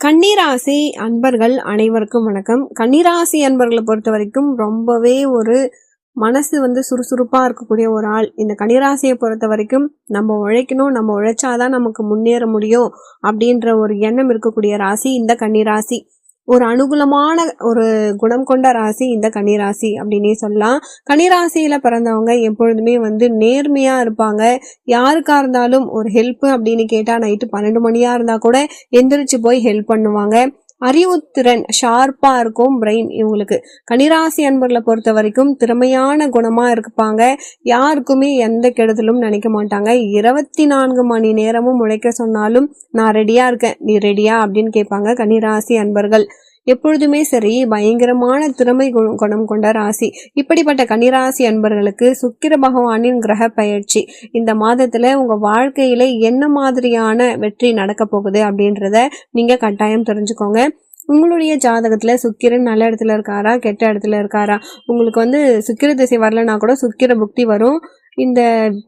கன்னிராசி அன்பர்கள் அனைவருக்கும் வணக்கம். கன்னிராசி அன்பர்களை பொறுத்த வரைக்கும் ரொம்பவே ஒரு மனசு வந்து சுறுசுறுப்பாக இருக்கக்கூடிய ஒரு ஆள். இந்த கன்னிராசியை பொறுத்த வரைக்கும் நம்ம உழைக்கணும் நம்ம உழைச்சாதான் நமக்கு முன்னேற முடியும் அப்படின்ற ஒரு எண்ணம் இருக்கக்கூடிய ராசி இந்த கன்னிராசி ஒரு அனுகூலமான ஒரு குணம் கொண்ட ராசி இந்த கன்னிராசி அப்படின்னே சொல்லலாம். கன்னிராசியில் பிறந்தவங்க எப்பொழுதுமே வந்து நேர்மையாக இருப்பாங்க. யாருக்காக இருந்தாலும் ஒரு ஹெல்ப் அப்படின்னு கேட்டால் நைட்டு பன்னெண்டு மணியாக இருந்தால் கூட எந்திரிச்சு போய் ஹெல்ப் பண்ணுவாங்க. அறிவுத்திறன் ஷார்ப்பா இருக்கும் பிரெயின் இவங்களுக்கு. கனிராசி அன்பர்களை பொறுத்த வரைக்கும் திறமையான குணமா இருப்பாங்க. யாருக்குமே எந்த கெடுதலும் நினைக்க மாட்டாங்க. இருபத்தி நான்கு மணி நேரமும் உழைக்க சொன்னாலும் நான் ரெடியா இருக்கேன். நீ ரெடியா அப்படின்னு கேட்பாங்க கனிராசி அன்பர்கள். எப்பொழுதுமே சரி பயங்கரமான திறமை குணம் கொண்ட ராசி. இப்படிப்பட்ட கன்னிராசி அன்பர்களுக்கு சுக்கிர பகவானின் கிரக பயிற்சி. இந்த மாதத்துல உங்க வாழ்க்கையில என்ன மாதிரியான வெற்றி நடக்க போகுது அப்படின்றத நீங்க கட்டாயம் தெரிஞ்சுக்கோங்க. உங்களுடைய ஜாதகத்துல சுக்கிரன் நல்ல இடத்துல இருக்காரா கெட்ட இடத்துல இருக்காரா? உங்களுக்கு வந்து சுக்கிர திசை வரலன்னா கூட சுக்கிர புக்தி வரும். இந்த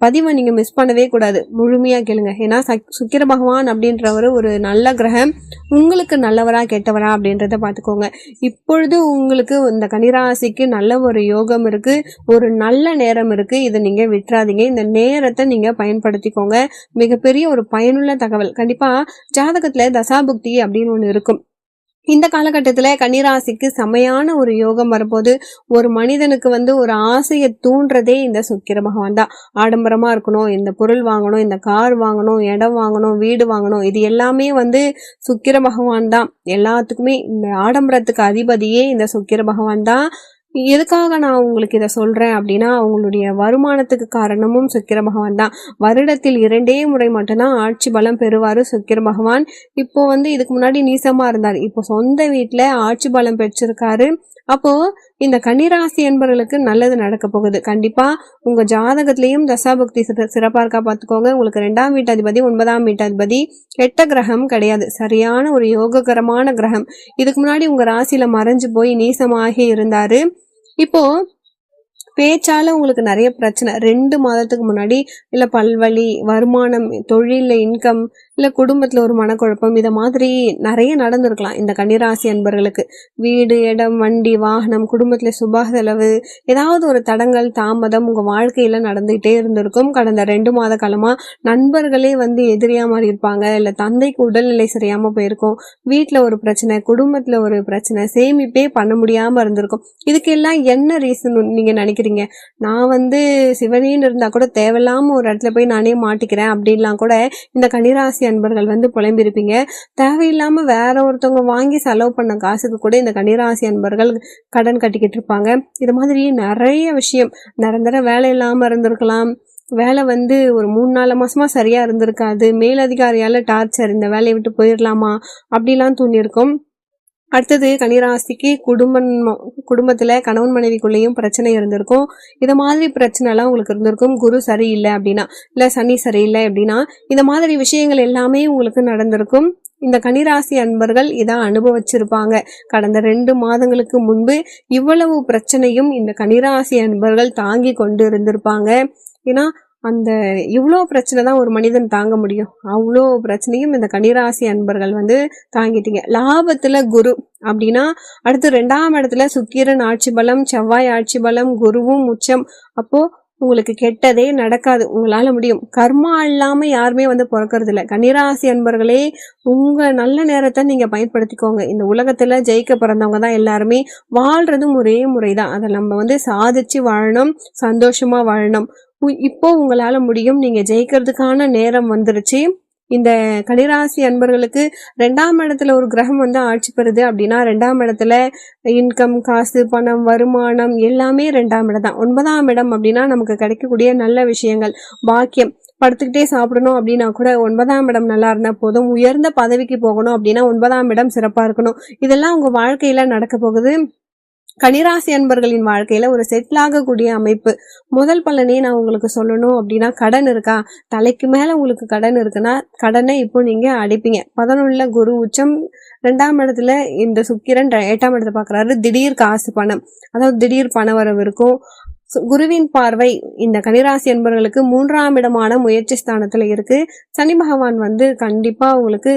பதிவை நீங்கள் மிஸ் பண்ணவே கூடாது. முழுமையாக கேளுங்க. ஏன்னா சுக்கிர பகவான் அப்படின்றவர் ஒரு நல்ல கிரகம். உங்களுக்கு நல்லவரா கெட்டவரா அப்படின்றத பார்த்துக்கோங்க இப்பொழுது உங்களுக்கு இந்த கனிராசிக்கு நல்ல ஒரு யோகம் இருக்குது ஒரு நல்ல நேரம் இருக்குது இதை நீங்கள் விட்டுறாதீங்க. இந்த நேரத்தை நீங்கள் பயன்படுத்திக்கோங்க. மிகப்பெரிய ஒரு பயனுள்ள தகவல். கண்டிப்பாக ஜாதகத்தில் தசாபுக்தி அப்படின்னு ஒன்று இருக்கும். இந்த காலகட்டத்தில் கன்னிராசிக்கு செமையான ஒரு யோகம் வரும்போது ஒரு மனிதனுக்கு வந்து ஒரு ஆசையை தூண்டுறதே இந்த சுக்கிர பகவான் தான். ஆடம்பரமாக இருக்கணும் இந்த பொருள் வாங்கணும் இந்த கார் வாங்கணும் இடம் வாங்கணும் வீடு வாங்கணும் இது எல்லாமே வந்து சுக்கிர பகவான் தான். எல்லாத்துக்குமே இந்த ஆடம்பரத்துக்கு அதிபதியே இந்த சுக்கிர பகவான் தான். எதுக்காக நான் உங்களுக்கு இதை சொல்கிறேன் அப்படின்னா அவங்களுடைய வருமானத்துக்கு காரணமும் சுக்கிர பகவான் தான். வருடத்தில் இரண்டே முறை மட்டும்தான் ஆட்சி பலம் பெறுவார் சுக்கிர பகவான். இப்போ வந்து இதுக்கு முன்னாடி நீசமாக இருந்தார். இப்போ சொந்த வீட்டில் ஆட்சி பலம் பெற்றிருக்காரு. அப்போ இந்த கன்னிராசி என்பவர்களுக்கு நல்லது நடக்க போகுது. கண்டிப்பா உங்க ஜாதகத்திலையும் தசாபக்தி சிறப்பா இருக்கா பார்த்துக்கோங்க. உங்களுக்கு ரெண்டாம் வீட்டாதிபதி ஒன்பதாம் வீட்டாதிபதி கெட்ட கிரகம் கிடையாது. சரியான ஒரு யோககரமான கிரகம். இதுக்கு முன்னாடி உங்க ராசியில மறைஞ்சு போய் நீசமாகி இருந்தாரு. இப்போ பேச்சால உங்களுக்கு நிறைய பிரச்சனை. ரெண்டு மாதத்துக்கு முன்னாடி இல்லை பல்வழி வருமானம் தொழில இன்கம் இல்லை குடும்பத்தில் ஒரு மனக்குழப்பம் இதை மாதிரி நிறைய நடந்திருக்கலாம். இந்த கன்னிராசி அன்பர்களுக்கு. வீடு இடம் வண்டி வாகனம் குடும்பத்தில் சுப செலவு ஏதாவது ஒரு தடங்கள் தாமதம் உங்கள் வாழ்க்கையில் நடந்துகிட்டே இருந்திருக்கும். கடந்த ரெண்டு மாத காலமாக நண்பர்களே வந்து எதிரியாக மாதிரி இருப்பாங்க. இல்லை தந்தைக்கு உடல்நிலை சரியாமல் போயிருக்கும். வீட்டில் ஒரு பிரச்சனை குடும்பத்தில் ஒரு பிரச்சனை சேமிப்பே பண்ண முடியாமல் இருந்திருக்கும். இதுக்கெல்லாம் என்ன ரீசன் நீங்கள் நினைக்கிறீங்க? நான் வந்து சிவனின்னு இருந்தால் கூட தேவையில்லாமல் ஒரு இடத்துல போய் நானே மாட்டிக்கிறேன் அப்படின்லாம் கூட இந்த கன்னிராசி அன்பர்கள் வந்து புலம்பிருப்பீங்க தேவையில்லாம வேற ஒருத்தவங்க வாங்கி செலவு பண்ண காசுக்கு கூட இந்த கன்னிராசி அன்பர்கள் கடன் கட்டிக்கிட்டு இருப்பாங்க. இது மாதிரி நிறைய விஷயம். நிரந்தர வேலை இல்லாம இருந்திருக்கலாம். வேலை வந்து ஒரு மூணு நாலு மாசமா சரியா இருந்திருக்காது. மேலதிகாரியால டார்ச்சர் இந்த வேலையை விட்டு போயிடலாமா? அப்படிலாம் தூண்டியிருக்கும். அடுத்தது கனிராசிக்கு குடும்பம் குடும்பத்தில் கணவன் மனைவிக்குள்ளேயும் பிரச்சனை இருந்திருக்கும். இதை மாதிரி பிரச்சனைலாம் உங்களுக்கு இருந்திருக்கும். குரு சரியில்லை அப்படின்னா இல்லை சனி சரியில்லை அப்படின்னா இந்த மாதிரி விஷயங்கள் எல்லாமே உங்களுக்கு நடந்திருக்கும். இந்த கனிராசி அன்பர்கள் இதை அனுபவிச்சிருப்பாங்க. கடந்த ரெண்டு மாதங்களுக்கு முன்பு இவ்வளவு பிரச்சனையும் இந்த கனிராசி அன்பர்கள் தாங்கி கொண்டு இருந்திருப்பாங்க ஏன்னா அந்த இவ்வளோ பிரச்சனை தான் ஒரு மனிதன் தாங்க முடியும். அவ்வளோ பிரச்சனையும் இந்த கன்னிராசி அன்பர்கள் வந்து தாங்கிட்டீங்க. லாபத்தில் குரு அப்படின்னா அடுத்து ரெண்டாம் இடத்துல சுக்கிரன் ஆட்சி பலம் செவ்வாய் ஆட்சி பலம் குருவும் உச்சம். அப்போது உங்களுக்கு கெட்டதே நடக்காது. உங்களால் முடியும். கர்மா இல்லாமல் யாருமே வந்து பிறக்கிறது இல்லை கன்னிராசி அன்பர்களே உங்கள் நல்ல நேரத்தை நீங்கள் பயன்படுத்திக்கோங்க. இந்த உலகத்தில் ஜெயிக்க பிறந்தவங்க தான் எல்லாருமே. வாழ்கிறதும் ஒரே முறை தான் அதை நம்ம வந்து சாதிச்சு வாழணும் சந்தோஷமாக வாழணும். இப்போ உங்களால முடியும். நீங்க ஜெயிக்கிறதுக்கான நேரம் வந்துருச்சு. இந்த கனிராசி அன்பர்களுக்கு ரெண்டாம் இடத்துல ஒரு கிரகம் வந்து ஆட்சி பெறுது அப்படின்னா ரெண்டாம் இடத்துல இன்கம் காசு பணம் வருமானம் எல்லாமே ரெண்டாம் இடம் தான். ஒன்பதாம் இடம் அப்படின்னா நமக்கு கிடைக்கக்கூடிய நல்ல விஷயங்கள் பாக்கியம். படுத்துக்கிட்டே சாப்பிடணும் அப்படின்னா கூட ஒன்பதாம் இடம் நல்லா இருந்தால் போதும். உயர்ந்த பதவிக்கு போகணும் அப்படின்னா ஒன்பதாம் இடம் சிறப்பாக இருக்கணும். இதெல்லாம் உங்கள் வாழ்க்கையில் நடக்க போகுது. கனிராசி அன்பர்களின் வாழ்க்கையில ஒரு செட்டில் ஆகக்கூடிய அமைப்பு. முதல் பலனே நான் உங்களுக்கு சொல்லணும் அப்படின்னா கடன் இருக்கா? தலைக்கு மேல உங்களுக்கு கடன் இருக்குன்னா கடனை இப்போ நீங்க அடிப்பீங்க. பதினொன்னுல குரு உச்சம் ரெண்டாம் இடத்துல இந்த சுக்கிரன் எட்டாம் இடத்தை பாக்குறாரு திடீர் காசு பணம். அதாவது திடீர் பண வரவு இருக்கும். குருவின் பார்வை இந்த கனிராசி என்பவர்களுக்கு மூன்றாம் இடமான முயற்சி ஸ்தானத்துல இருக்கு. சனி பகவான் வந்து கண்டிப்பா உங்களுக்கு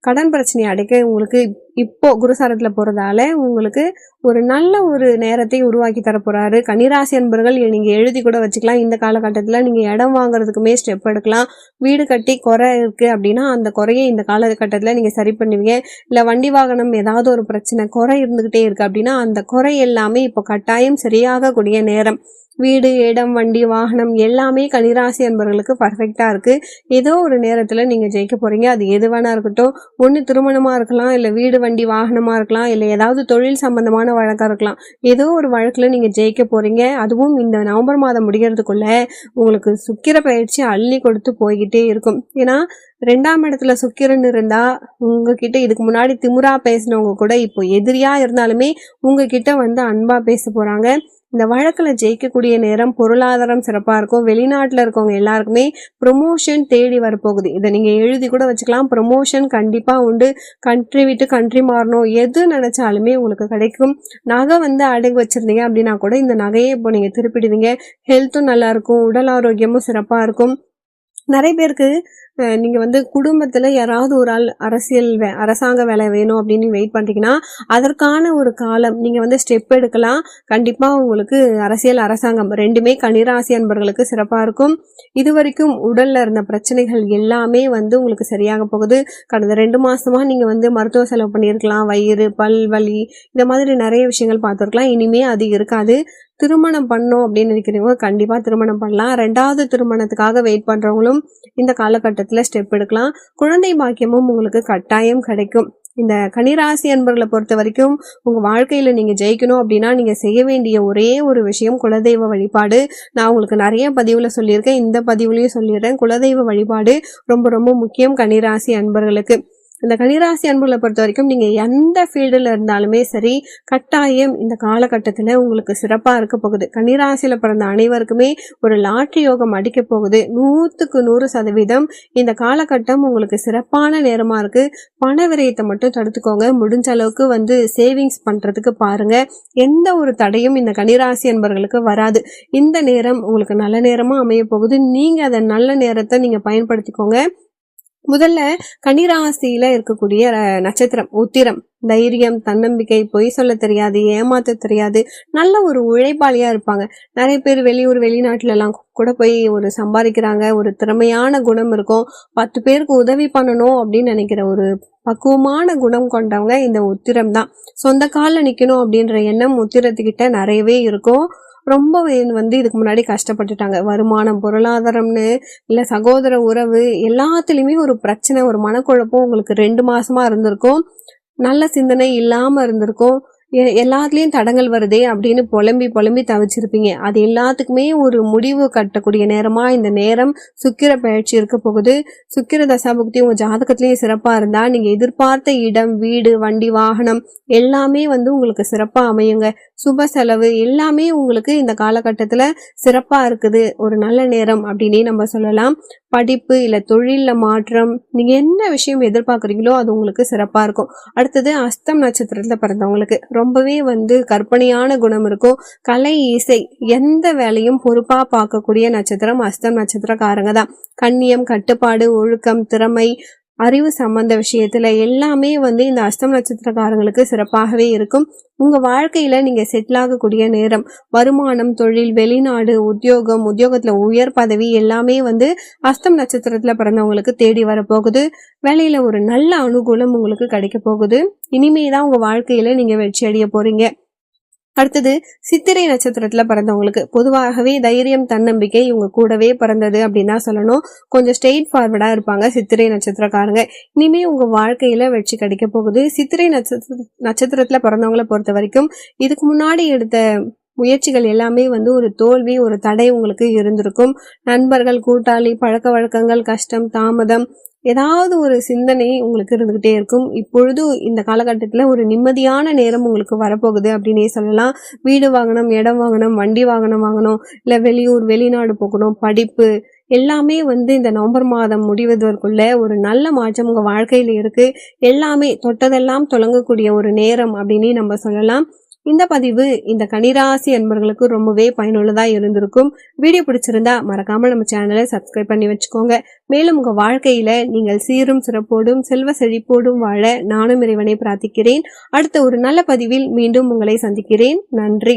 கடன் பிரச்சனையை அடைக்க உங்களுக்கு இப்போ குருசாரத்தில் போகிறதால உங்களுக்கு ஒரு நல்ல ஒரு நேரத்தை உருவாக்கி தரப்போகிறாரு கன்னிராசி அன்பர்கள் நீங்கள் எழுதி கூட வச்சுக்கலாம். இந்த காலகட்டத்தில் நீங்கள் இடம் வாங்குறதுக்குமே ஸ்டெப் எடுக்கலாம். வீடு கட்டி குறை இருக்குது அப்படின்னா அந்த குறையை இந்த காலகட்டத்தில் நீங்கள் சரி பண்ணுவீங்க. இல்லை வண்டி வாகனம் ஏதாவது ஒரு பிரச்சனை குறை இருந்துக்கிட்டே இருக்குது அப்படின்னா அந்த குறை எல்லாமே இப்போ கட்டாயம் சரியாகக்கூடிய நேரம். வீடு இடம் வண்டி வாகனம் எல்லாமே கனிராசி என்பவர்களுக்கு பர்ஃபெக்டாக இருக்குது ஏதோ ஒரு நேரத்தில் நீங்கள் ஜெயிக்க போகிறீங்க அது எது வேணா இருக்கட்டும். ஒன்று திருமணமாக இருக்கலாம் இல்லை வீடு வண்டி வாகனமாக இருக்கலாம் இல்லை ஏதாவது தொழில் சம்பந்தமான வழக்காக இருக்கலாம். ஏதோ ஒரு வழக்கில் நீங்கள் ஜெயிக்க போகிறீங்க அதுவும் இந்த நவம்பர் மாதம் முடிகிறதுக்குள்ளே உங்களுக்கு சுக்கிர பயிற்சி அள்ளி கொடுத்து போய்கிட்டே இருக்கும். ஏன்னா ரெண்டாம் இடத்துல சுக்கிரன் இருந்தா உங்ககிட்ட இதுக்கு முன்னாடி திமுறா பேசினவங்க கூட இப்போ எதிரியா இருந்தாலுமே உங்ககிட்ட வந்து அன்பா பேச போறாங்க. இந்த வழக்கில் ஜெயிக்கக்கூடிய நேரம் பொருளாதாரம் சிறப்பாக இருக்கும். வெளிநாட்டில் இருக்கவங்க எல்லாருக்குமே ப்ரொமோஷன் தேடி வரப்போகுது. இதை நீங்கள் எழுதி கூட வச்சுக்கலாம். ப்ரொமோஷன் கண்டிப்பாக உண்டு. கண்ட்ரி விட்டு கண்ட்ரி மாறணும். எது நினச்சாலுமே உங்களுக்கு கிடைக்கும். நகை வந்து அடகு வச்சிருந்தீங்க அப்படின்னா கூட இந்த நகையை இப்போ நீங்கள் திருப்பிடுவீங்க. ஹெல்த்தும் நல்லாயிருக்கும் உடல் ஆரோக்கியமும் சிறப்பாக இருக்கும். நிறைய பேருக்கு நீங்கள் வந்து குடும்பத்தில் யாராவது ஒரு ஆள் அரசியல் வே அரசாங்க வேலை வேணும் அப்படின்னு வெயிட் பண்ணுறீங்கன்னா அதற்கான ஒரு காலம் நீங்கள் வந்து ஸ்டெப் எடுக்கலாம். கண்டிப்பாக உங்களுக்கு அரசியல் அரசாங்கம் ரெண்டுமே கணிராசி அன்பர்களுக்கு சிறப்பாக இருக்கும். இது வரைக்கும் உடலில் இருந்த பிரச்சனைகள் எல்லாமே வந்து உங்களுக்கு சரியாக போகுது. கடந்த ரெண்டு மாதமாக நீங்கள் வந்து மருத்துவ செலவு பண்ணியிருக்கலாம். வயிறு பல் வலி இந்த மாதிரி நிறைய விஷயங்கள் பார்த்துருக்கலாம். இனிமே அது இருக்காது. திருமணம் பண்ணோம் அப்படின்னு நினைக்கிறவங்க கண்டிப்பாக திருமணம் பண்ணலாம். ரெண்டாவது திருமணத்துக்காக வெயிட் பண்ணுறவங்களும் இந்த காலகட்டத்தில் ஸ்டெப் எடுக்கலாம். குழந்தை பாக்கியமும் உங்களுக்கு கட்டாயம் கிடைக்கும். இந்த கனிராசி அன்பர்களை பொறுத்த வரைக்கும் உங்கள் வாழ்க்கையில் நீங்கள் ஜெயிக்கணும் அப்படின்னா நீங்கள் செய்ய வேண்டிய ஒரே ஒரு விஷயம் குலதெய்வ வழிபாடு. நான் உங்களுக்கு நிறைய பதிவில் சொல்லியிருக்கேன். இந்த பதிவுலையும் சொல்லிடுறேன். குலதெய்வ வழிபாடு ரொம்ப ரொம்ப முக்கியம் கனிராசி அன்பர்களுக்கு. இந்த கனிராசி அன்புகளை பொறுத்த வரைக்கும் நீங்கள் எந்த ஃபீல்டில் இருந்தாலுமே சரி கட்டாயம் இந்த காலகட்டத்தில் உங்களுக்கு சிறப்பாக இருக்க போகுது. கனிராசியில் பிறந்த அனைவருக்குமே ஒரு லாட்ரி யோகம் அடிக்க போகுது. நூற்றுக்கு நூறு சதவீதம் இந்த காலகட்டம் உங்களுக்கு சிறப்பான நேரமாக இருக்குது பண விரயத்தை மட்டும் தடுத்துக்கோங்க. முடிஞ்ச அளவுக்கு வந்து சேவிங்ஸ் பண்ணுறதுக்கு பாருங்க. எந்த ஒரு தடையும் இந்த கனிராசி அன்பர்களுக்கு வராது. இந்த நேரம் உங்களுக்கு நல்ல நேரமாக அமைய போகுது. நீங்கள் அதை நல்ல நேரத்தை நீங்கள் பயன்படுத்திக்கோங்க. முதல்ல கன்னிராசியில இருக்கக்கூடிய நட்சத்திரம் உத்திரம். தைரியம் தன்னம்பிக்கை பொய் சொல்ல தெரியாது ஏமாத்த தெரியாது. நல்ல ஒரு உழைப்பாளியா இருப்பாங்க. நிறைய பேர் வெளியூர் வெளிநாட்டுல எல்லாம் கூட போய் ஒரு சம்பாதிக்கிறாங்க. ஒரு திறமையான குணம் இருக்கும். பத்து பேருக்கு உதவி பண்ணணும் அப்படின்னு நினைக்கிற ஒரு பக்குவமான குணம் கொண்டவங்க இந்த உத்திரம் தான். சொந்த காலில் நிற்கணும் அப்படின்ற எண்ணம் உத்திரத்துக்கிட்ட நிறையவே இருக்கும். ரொம்ப வந்து இதுக்கு முன்னாடி கஷ்டப்பட்டுட்டாங்க. வருமானம் பொருளாதாரம்னு இல்லை சகோதர உறவு எல்லாத்துலேயுமே ஒரு பிரச்சனை ஒரு மனக்குழப்பம் உங்களுக்கு ரெண்டு மாசமா இருந்திருக்கும். நல்ல சிந்தனை இல்லாமல் இருந்திருக்கும். எ- எல்லாத்துலேயும் தடங்கள் வருதே அப்படின்னு புலம்பி புலம்பி தவிச்சிருப்பீங்க. அது எல்லாத்துக்குமே ஒரு முடிவு கட்டக்கூடிய நேரமாக இந்த நேரம் சுக்கிர பயிற்சி இருக்க போகுது. சுக்கிர தசாபுக்தி உங்கள் ஜாதகத்துலேயும் சிறப்பாக இருந்தால் நீங்கள் எதிர்பார்த்த இடம் வீடு வண்டி வாகனம் எல்லாமே வந்து உங்களுக்கு சிறப்பாக அமையுங்க. சுப செலவு எல்லாமே உங்களுக்கு இந்த காலகட்டத்தில் சிறப்பாக இருக்குது. ஒரு நல்ல நேரம் அப்படின்னே நம்ம சொல்லலாம். படிப்பு இல்லை தொழிலில் மாற்றம் நீங்கள் என்ன விஷயம் எதிர்பார்க்குறீங்களோ அது உங்களுக்கு சிறப்பாக இருக்கும். அடுத்தது அஸ்தம் நட்சத்திரத்தில் பிறந்தவங்களுக்கு ரொம்பவே வந்து கற்பனையான குணம் இருக்கும். கலை இசை எந்த வேலையும் பொறுப்பாக பார்க்கக்கூடிய நட்சத்திரம் அஸ்தம் நட்சத்திரக்காரங்க தான். கண்ணியம் கட்டுப்பாடு ஒழுக்கம் திறமை அறிவு சம்பந்த விஷயத்துல எல்லாமே வந்து இந்த அஸ்தம் நட்சத்திரக்காரங்களுக்கு சிறப்பாகவே இருக்கும். உங்க வாழ்க்கையில நீங்க செட்டில் ஆகக்கூடிய நேரம் வருமானம் தொழில் வெளிநாடு உத்தியோகம் உத்தியோகத்துல உயர் பதவி எல்லாமே வந்து அஸ்தம் நட்சத்திரத்துல பிறந்தவங்களுக்கு தேடி வரப்போகுது. வேலையில ஒரு நல்ல அனுகூலம் உங்களுக்கு கிடைக்க போகுது. இனிமே தான் உங்க வாழ்க்கையில நீங்க வெற்றி அடைய போறீங்க. அடுத்தது சித்திரை நட்சத்திரத்துல பிறந்தவங்களுக்கு பொதுவாகவே தைரியம் தன்னம்பிக்கை இவங்க கூடவே பிறந்தது அப்படின்னு தான் சொல்லணும். கொஞ்சம் ஸ்ட்ரெயிட் ஃபார்வர்டா இருப்பாங்க சித்திரை நட்சத்திரக்காரங்க. இனிமே உங்க வாழ்க்கையில வெற்றி கிடைக்க போகுது. சித்திரை நட்சத்திர நட்சத்திரத்துல பிறந்தவங்களை பொறுத்த வரைக்கும் இதுக்கு முன்னாடி எடுத்த முயற்சிகள் எல்லாமே வந்து ஒரு தோல்வி ஒரு தடை உங்களுக்கு இருந்திருக்கும். நண்பர்கள் கூட்டாளி பழக்க வழக்கங்கள் கஷ்டம் தாமதம் ஏதாவது ஒரு சிந்தனை உங்களுக்கு இருந்துகிட்டே இருக்கும். இப்பொழுது இந்த காலகட்டத்தில் ஒரு நிம்மதியான நேரம் உங்களுக்கு வரப்போகுது அப்படின்னே சொல்லலாம். வீடு வாங்கணும் இடம் வாங்கணும் வண்டி வாகனம் வாங்கணும் இல்லை வெளியூர் வெளிநாடு போகணும் படிப்பு எல்லாமே வந்து இந்த நவம்பர் மாதம் முடிவதற்குள்ள ஒரு நல்ல மாற்றம் உங்கள் வாழ்க்கையில் இருக்குது எல்லாமே தொட்டதெல்லாம் தொடங்கக்கூடிய ஒரு நேரம் அப்படின்னு நம்ம சொல்லலாம். இந்த பதிவு இந்த கனிராசி அன்பர்களுக்கு ரொம்பவே பயனுள்ளதா இருந்திருக்கும். வீடியோ பிடிச்சிருந்தா மறக்காம நம்ம சேனலை சப்ஸ்கிரைப் பண்ணி வச்சுக்கோங்க. மேலும் உங்க வாழ்க்கையில நீங்கள் சீரும் சிறப்போடும் செல்வ செழிப்போடும் வாழ நானும் இறைவனை பிரார்த்திக்கிறேன். அடுத்த ஒரு நல்ல பதிவில் மீண்டும் உங்களை சந்திக்கிறேன். நன்றி.